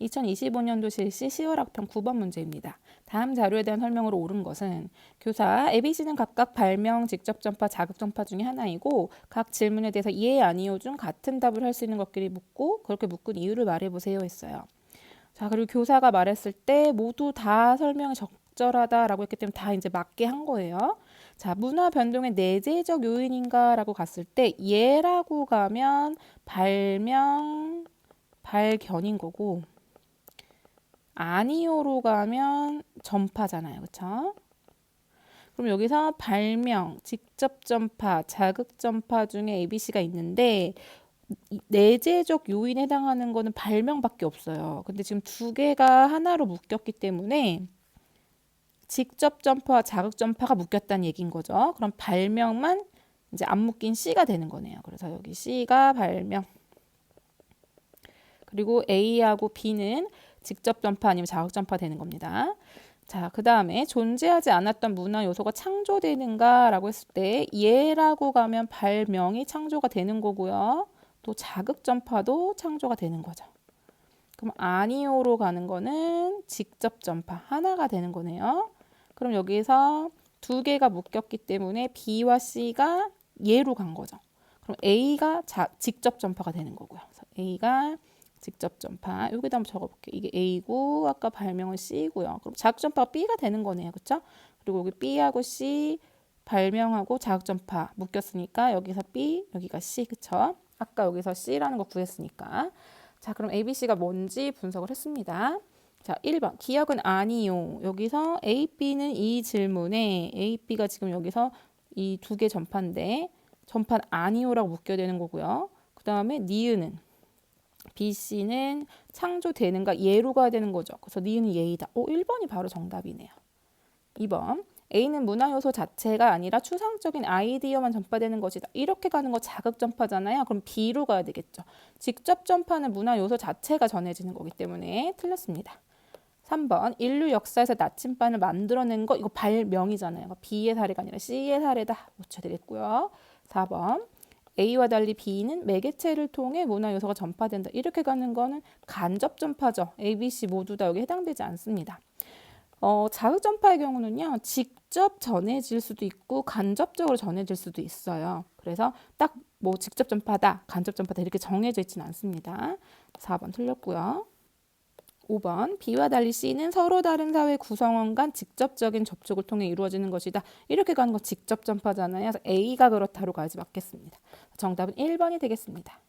2025년도 실시 10월 학평 9번 문제입니다. 다음 자료에 대한 설명으로 옳은 것은 교사 ABC는 각각 발명, 직접 전파, 자극 전파 중에 하나이고 각 질문에 대해서 예, 아니요 중 같은 답을 할 수 있는 것끼리 묻고 그렇게 묶은 이유를 말해 보세요 했어요. 자 그리고 교사가 말했을 때 모두 다 설명이 적절하다라고 했기 때문에 다 이제 맞게 한 거예요. 자 문화 변동의 내재적 요인인가라고 갔을 때 예라고 가면 발명, 발견인 거고 아니요로 가면 전파잖아요. 그렇죠? 그럼 여기서 발명, 직접 전파, 자극 전파 중에 ABC가 있는데 이 내재적 요인에 해당하는 거는 발명밖에 없어요. 근데 지금 두 개가 하나로 묶였기 때문에 직접 전파와 자극 전파가 묶였다는 얘기인 거죠. 그럼 발명만 이제 안 묶인 C가 되는 거네요. 그래서 여기 C가 발명. 그리고 A하고 B는 직접 전파 아니면 자극 전파 되는 겁니다. 자, 그 다음에 존재하지 않았던 문화 요소가 창조되는가라고 했을 때 예라고 가면 발명이 창조가 되는 거고요. 또 자극 전파도 창조가 되는 거죠. 그럼 아니오로 가는 거는 직접 전파 하나가 되는 거네요. 그럼 여기서 두 개가 묶였기 때문에 B와 C가 예로 간 거죠. 그럼 A가 자, 직접 전파가 되는 거고요. 그래서 A가 직접 전파. 여기다 한번 적어볼게요. 이게 A고 아까 발명은 C고요. 그럼 자극 전파가 B가 되는 거네요. 그렇죠? 그리고 여기 B하고 C 발명하고 자극 전파 묶였으니까 여기서 B, 여기가 C. 그렇죠? 아까 여기서 C라는 거 구했으니까. 자, 그럼 ABC가 뭔지 분석을 했습니다. 자, 1번. 기억은 아니요. 여기서 A, B는 이 질문에 A, B가 지금 여기서 이 두 개 전파인데 전판 아니요라고 묶여야 되는 거고요. 그 다음에 니은은 B, C는 창조되는가 예로 가야 되는 거죠. 그래서 니은은 예이다. 오, 1번이 바로 정답이네요. 2번. A는 문화 요소 자체가 아니라 추상적인 아이디어만 전파되는 것이다. 이렇게 가는 거 자극 전파잖아요. 그럼 B로 가야 되겠죠. 직접 전파는 문화 요소 자체가 전해지는 거기 때문에 틀렸습니다. 3번 인류 역사에서 나침반을 만들어낸 거 이거 발명이잖아요. B의 사례가 아니라 C의 사례다. 고쳐 되겠고요. 4번 A와 달리 B는 매개체를 통해 문화 요소가 전파된다. 이렇게 가는 거는 간접 전파죠. A, B, C 모두 다 여기 해당되지 않습니다. 어, 자극 전파의 경우는요, 직접 전해질 수도 있고 간접적으로 전해질 수도 있어요. 그래서 딱 뭐 직접 전파다, 간접 전파다 이렇게 정해져 있지는 않습니다. 4번 틀렸고요. 5번 B와 달리 C는 서로 다른 사회 구성원 간 직접적인 접촉을 통해 이루어지는 것이다. 이렇게 가는 거 직접 전파잖아요. 그래서 A가 그렇다로 가야지 맞겠습니다. 정답은 1번이 되겠습니다.